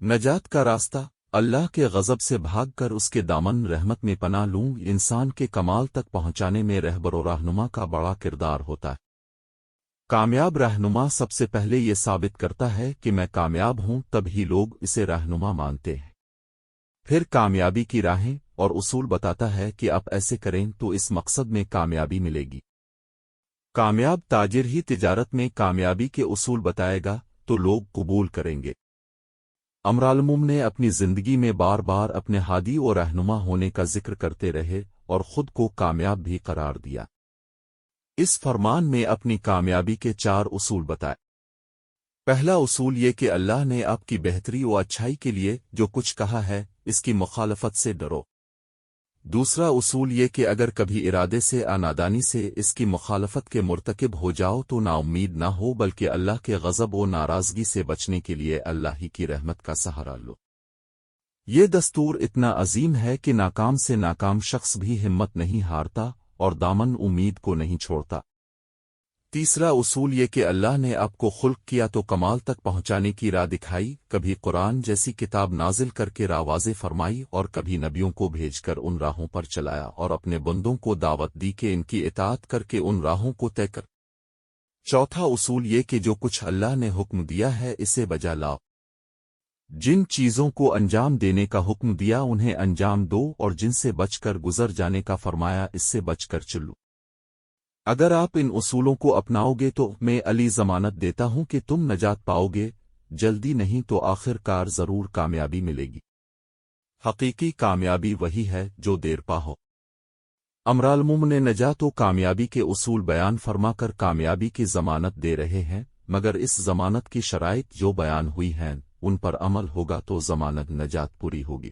نجات کا راستہ، اللہ کے غضب سے بھاگ کر اس کے دامن رحمت میں پناہ لوں، انسان کے کمال تک پہنچانے میں رہبر و رہنما کا بڑا کردار ہوتا ہے۔ کامیاب رہنما سب سے پہلے یہ ثابت کرتا ہے کہ میں کامیاب ہوں، تب ہی لوگ اسے رہنما مانتے ہیں۔ پھر کامیابی کی راہیں اور اصول بتاتا ہے کہ آپ ایسے کریں تو اس مقصد میں کامیابی ملے گی۔ کامیاب تاجر ہی تجارت میں کامیابی کے اصول بتائے گا، تو لوگ قبول کریں گے۔ امرالموم نے اپنی زندگی میں بار بار اپنے ہادی اور رہنما ہونے کا ذکر کرتے رہے اور خود کو کامیاب بھی قرار دیا۔ اس فرمان میں اپنی کامیابی کے چار اصول بتائے۔ پہلا اصول یہ کہ اللہ نے آپ کی بہتری و اچھائی کے لیے جو کچھ کہا ہے، اس کی مخالفت سے ڈرو۔ دوسرا اصول یہ کہ اگر کبھی ارادے سے انادانی سے اس کی مخالفت کے مرتکب ہو جاؤ تو نا امید نہ ہو، بلکہ اللہ کے غضب و ناراضگی سے بچنے کے لیے اللہ ہی کی رحمت کا سہارا لو۔ یہ دستور اتنا عظیم ہے کہ ناکام سے ناکام شخص بھی ہمت نہیں ہارتا اور دامن امید کو نہیں چھوڑتا۔ تیسرا اصول یہ کہ اللہ نے آپ کو خلق کیا تو کمال تک پہنچانے کی راہ دکھائی، کبھی قرآن جیسی کتاب نازل کر کے راوازے فرمائی اور کبھی نبیوں کو بھیج کر ان راہوں پر چلایا اور اپنے بندوں کو دعوت دی کہ ان کی اطاعت کر کے ان راہوں کو طے کر۔ چوتھا اصول یہ کہ جو کچھ اللہ نے حکم دیا ہے، اسے بجا لاؤ۔ جن چیزوں کو انجام دینے کا حکم دیا، انہیں انجام دو اور جن سے بچ کر گزر جانے کا فرمایا، اس سے بچ کر چلو۔ اگر آپ ان اصولوں کو اپناؤ گے تو میں علی ضمانت دیتا ہوں کہ تم نجات پاؤ گے، جلدی نہیں تو آخر کار ضرور کامیابی ملے گی۔ حقیقی کامیابی وہی ہے جو دیر پا ہو۔ امرالموم نے نجات و کامیابی کے اصول بیان فرما کر کامیابی کی ضمانت دے رہے ہیں، مگر اس ضمانت کی شرائط جو بیان ہوئی ہیں، ان پر عمل ہوگا تو ضمانت نجات پوری ہوگی۔